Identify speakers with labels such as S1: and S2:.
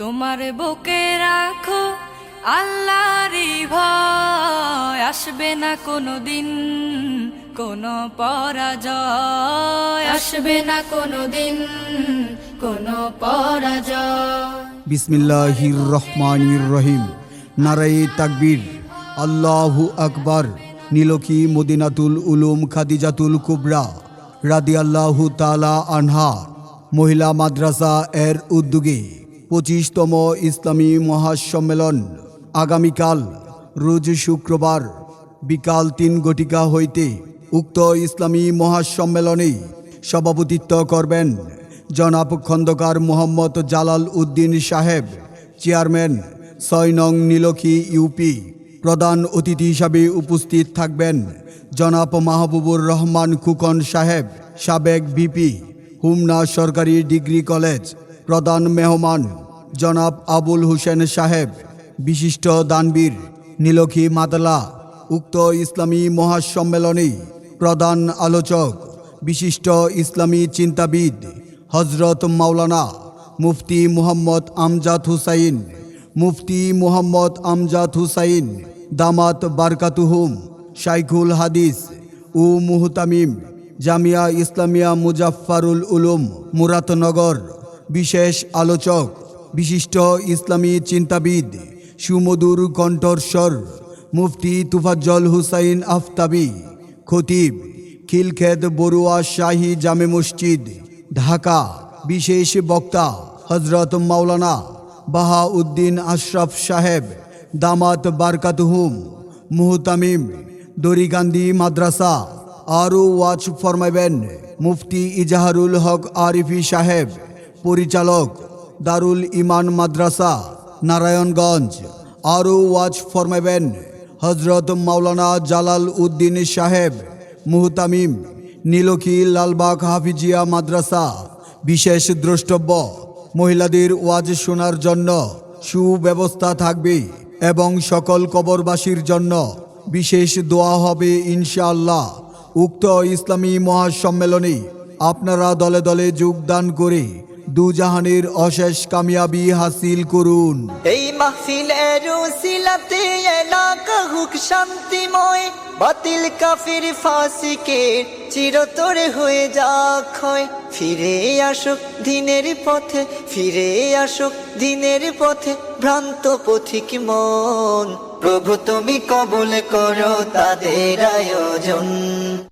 S1: তোমার বুকে রাখো, আল্লাহরই ভয়। আসবে না কোনো দিন কোনো পরাজয়। আসবে না কোনো দিন কোনো পরাজয়।
S2: বিসমিল্লাহির রহমানির রহিম নারাই তাকবীর। আল্লাহু আকবার। নীলকি মদিনাতুল উলুম খাদিজাতুল কুবরা রাদি আল্লাহু তালা আনহা। মহিলা মাদ্রাসা এর উদ্যোগে পঁচিশতম ইসলামী মহাসম্মেলন। আগামীকাল, রোজ শুক্রবার, বিকাল তিন ঘটিকা হইতে উক্ত ইসলামী মহাসম্মেলনে সভাপতিত্ব করবেন জনাব খন্দকার মোহাম্মদ জালাল উদ্দিন সাহেব, চেয়ারম্যান ছয় নং নীলক্ষী ইউপি। প্রধান অতিথি হিসাবে উপস্থিত থাকবেন জনাব মাহবুবুর রহমান খুকন সাহেব, সাবেক বিপি হুমনা সরকারি ডিগ্রি কলেজ প্রধান মেহমান, জনাব আবুল হোসেন সাহেব, বিশিষ্ট দানবীর নীলক্ষী মাতলা, উক্ত ইসলামী মহাসম্মেলনে প্রধান আলোচক, বিশিষ্ট ইসলামী চিন্তাবিদ হজরত মাওলানা মুফতি মুহাম্মদ আমজাদ হুসাইন, মুফতি মুহাম্মদ আমজাদ হুসাইন, দামাত বারকাতুহুম, শাইখুল হাদিস উ মুহতামিম, জামিয়া ইসলামিয়া মুজাফফারুল উলুম মুরাতনগর বিশেষ আলোচক, বিশিষ্ট ইসলামী চিন্তাবিদ, সুমধুর কণ্ঠস্বর, মুফতি তুফাজ্জল হুসাইন আফতাবি, খতিব খিলখেদ বড়ুয়া শাহী জামে মসজিদ, ঢাকা, বিশেষ বক্তা হজরত মাওলানা বাহাউদ্দিন আশরাফ সাহেব, দামাত বারকাতুহুম, মুহতামিম দরিগান্ধী মাদ্রাসা, আরও ওয়াচ ফরমাইবেন মুফতি ইজাহারুল হক আরিফি সাহেব। পরিচালক দারুল ইমান মাদ্রাসা, নারায়ণগঞ্জ। আরও ওয়াচ ফরমাইবেন হজরত মাওলানা জালাল উদ্দিন সাহেব, মুহতামিম নীলকি লালবাগ হাফিজিয়া মাদ্রাসা, বিশেষ দ্রষ্টব্য, মহিলাদের ওয়াজ শোনার জন্য সুব্যবস্থা থাকবে এবং সকল কবরবাসীর জন্য বিশেষ দোয়া হবে ইনশাআল্লাহ। উক্ত ইসলামী মহাসম্মেলনে আপনারা দলে দলে যোগদান করে দুজাহানের অশেষ কামিয়াবি হাসিল করুন।
S3: এই মাহফিলের উসিলাতে এলাকা হুক শান্তিময়, বাতিল কাফির ফাসিকে চিরতরে হয়ে যা ক্ষয় ফিরে আসুক দিনের পথে, ফিরে আসুক দিনের পথে, ভ্রান্ত পথিক মন। প্রভু তুমি কবুল করো তাদের আয়োজন।